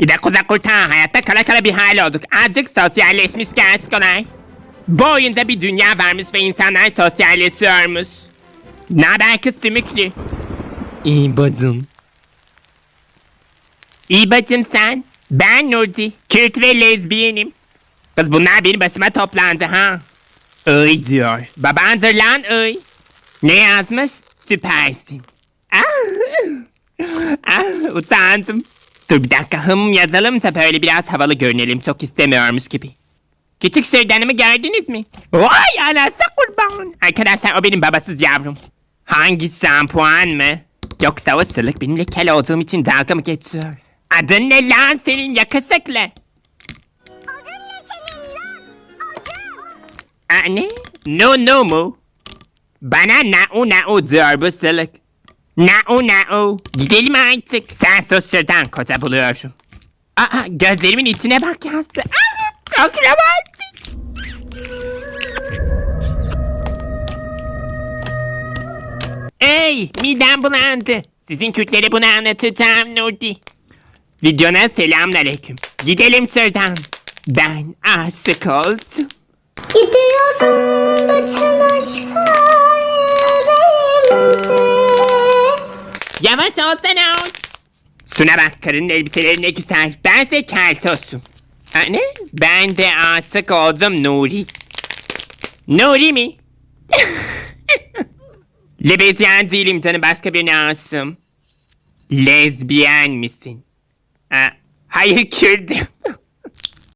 İde kuza kurtağı hayatta kala kala bir hal olduk. Azıcık sosyalleşmiş kolay. Bu oyunda bir dünya varmış ve insanlar sosyalleşiyormuş. Ne haber kız sümüklü? İyi bacım. İyi bacım sen. Ben Nurdi. Kürt ve lezbiyenim. Kız bunlar benim başıma toplandı ha. Iy diyor. Babandır lan ıy. Ne yazmış? Süpersin. Ah, ah, utandım. Dur bir dakika hım yazalım da böyle biraz havalı görünelim. Çok istemiyormuş gibi. Küçük sırdanımı gördünüz mü? Vay anası kurban. Arkadaşlar o benim babasız yavrum. Hangi şampuan mı? Yoksa o sırlık benimle kel olduğum için dalga mı geçiyor? Adın ne lan senin yakışıklı? Adın ne senin lan? Adın. Aa, ne? No no mu? Bana na'u na'u diyor bu sırlık. Na'u na'u. Gidelim artık. Sen sus şuradan koca buluyorsun. Aa gözlerimin içine bak yazdı. Aa, çok romantik. Ey midem bulandı. Sizin Kürtlere bunu anlatacağım Nurdi. Videona selamünaleyküm. Gidelim şuradan. Ben aşık oldum. Gidiyorum bütün aşklar Yavaş olsana ol. Şuna bak karının elbiseleri ne güzel. Ben de keltosum. Ha, ne? Ben de aşık oldum Nuri. Nuri mi? Lezbiyen değilim canım başka birine aşığım. Lezbiyen misin? Ha, hayır Kürdüm.